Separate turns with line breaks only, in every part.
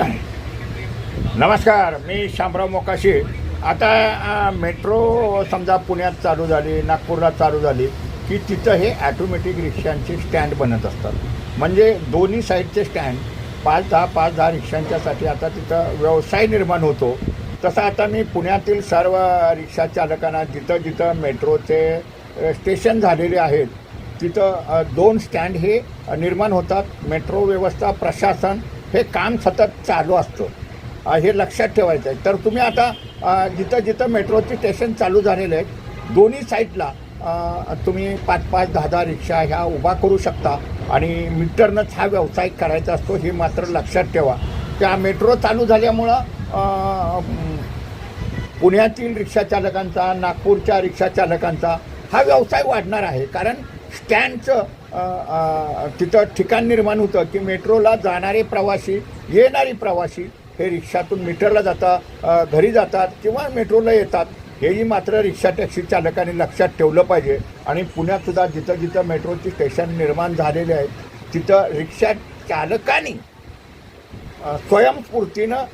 नमस्कार मी शामराव मोकाशी. आता मेट्रो समजा पुण्यात चालू झाली नागपूरला चालू झाली की तिथं हे ॲटोमॅटिक रिक्षांचे स्टँड बनत असतात. म्हणजे दोन्ही साईडचे स्टँड पाच दहा पाच दहा रिक्षांच्यासाठी आता तिथं व्यवसाय निर्माण होतो. तसं आता मी पुण्यातील सर्व रिक्षा चालकांना जिथं जिथं मेट्रोचे स्टेशन झालेले आहेत तिथं दोन स्टँड हे निर्माण होतात. मेट्रो व्यवस्था प्रशासन हे काम सतत चालू असतं. हे लक्षात ठेवायचं आहे तर तुम्ही आता जिथं जिथं मेट्रोचे स्टेशन चालू झालेले आहेत दोन्ही साईडला तुम्ही पाच पाच दहा दहा रिक्षा ह्या उभा करू शकता. आणि मीटरनंच हा व्यवसाय करायचा असतो हे मात्र लक्षात ठेवा. त्या मेट्रो चालू झाल्यामुळं पुण्यातील रिक्षाचालकांचा नागपूरच्या रिक्षाचालकांचा हा व्यवसाय वाढणार आहे. कारण स्टँडचं तिथं ठिकाण निर्माण होतं की मेट्रोला जाणारे प्रवासी येणारी प्रवासी हे रिक्षातून मीटरला जाता घरी जातात किंवा मेट्रोला येतात. हेही मात्र रिक्षा टॅक्सी चालकांनी लक्षात ठेवलं पाहिजे. आणि पुण्यातसुद्धा जिथं जिथं मेट्रोची स्टेशन निर्माण झालेले आहेत तिथं रिक्षा चालकांनी स्वयंस्फूर्तीनं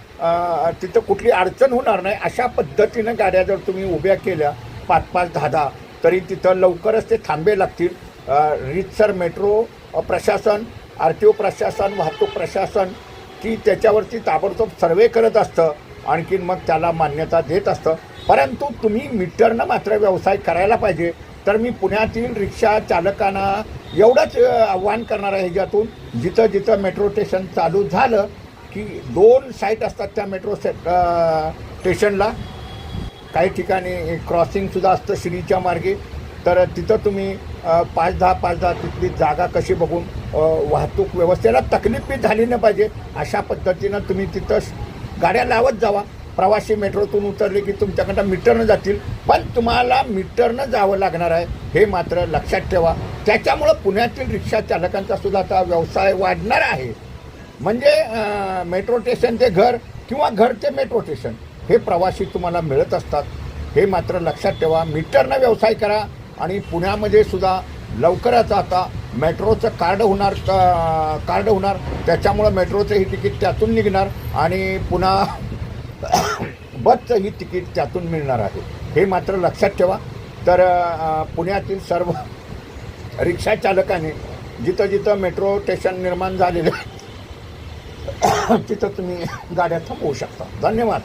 तिथं कुठली अडचण होणार नाही अशा पद्धतीनं गाड्या जर तुम्ही उभ्या केल्या पाच पाच दहा दहा तरी तिथं लवकरच ते थांबे लागतील. रीतसर मेट्रो प्रशासन आर टी ओ प्रशासन वाहतूक प्रशासन की त्याच्यावरती ताबडतोब सर्वे करत असतं. आणखीन मग त्याला मान्यता देत असतं. परंतु तुम्ही मीटरनं मात्र व्यवसाय करायला पाहिजे. तर मी पुण्यातील रिक्षा चालकांना एवढंच आव्हान करणार आहे ह्याच्यातून जिथं जिथं मेट्रो स्टेशन चालू झालं की दोन साईट असतात त्या मेट्रो से स्टेशनला. काही ठिकाणी क्रॉसिंगसुद्धा असतं श्रीच्या मार्गे. तर तिथं तुम्ही पाच दहा पाच दहा तिथली जागा कशी बघून वाहतूक व्यवस्थेला तकलीफ बी झाली नाही पाहिजे अशा पद्धतीनं तुम्ही तिथं गाड्या लावत जावा. प्रवासी मेट्रोतून उतरले की तुमच्याकडं मीटरनं जातील पण तुम्हाला मीटरनं जावं लागणार आहे हे मात्र लक्षात ठेवा. त्याच्यामुळं पुण्यातील रिक्षा चालकांचा सुद्धा आता व्यवसाय वाढणार आहे. म्हणजे मेट्रो स्टेशन ते घर किंवा घर ते मेट्रो स्टेशन हे प्रवासी तुम्हाला मिळत असतात. हे मात्र लक्षात ठेवा. मीटरनं व्यवसाय करा आणि पुण्यामध्ये सुद्धा लवकरच आता मेट्रोचं कार्ड होणार का- कार्ड होणार. त्याच्यामुळं मेट्रोचं ही तिकीट त्यातून निघणार आणि पुन्हा बसचं ही तिकीट त्यातून मिळणार आहे. हे मात्र लक्षात ठेवा. तर पुण्यातील सर्व रिक्षा चालकाने जिथं जिथं मेट्रो स्टेशन निर्माण झालेलं आहे, तिथं तुम्ही गाड्या थांबवू शकता. धन्यवाद.